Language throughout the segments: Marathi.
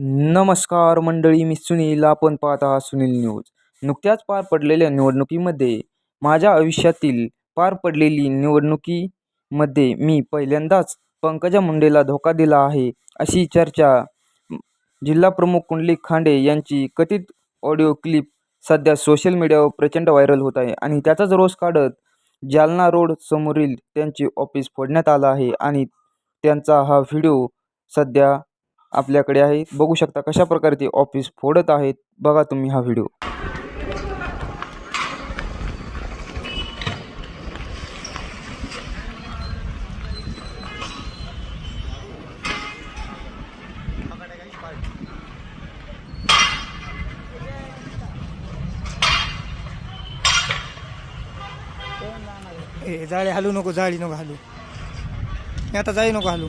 नमस्कार मंडळी मी सुनील. आपण पाहत आहात सुनील न्यूज. नुकत्याच पार पडलेल्या निवडणुकीमध्ये माझ्या आयुष्यातील पार पडलेली निवडणुकीमध्ये मी पहिल्यांदाच पंकजा मुंडेला धोका दिला आहे अशी चर्चा जिल्हाप्रमुख कुंडलिक खांडे यांची कथित ऑडिओ क्लिप सध्या सोशल मीडियावर प्रचंड व्हायरल होत आहे आणि त्याचाच रोष काढत जालना रोड समोरील त्यांचे ऑफिस फोडण्यात आलं आहे आणि त्यांचा हा व्हिडिओ सध्या आपल्याकडे आहे. बघू शकता कशा प्रकारे ते ऑफिस फोडत आहेत. बघा तुम्ही हा व्हिडिओ ए जाळी हलू नको जाळी नको हलू. हे आता जाळी नको हलू.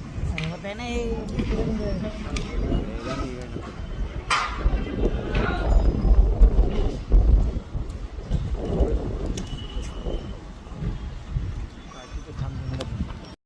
cái này.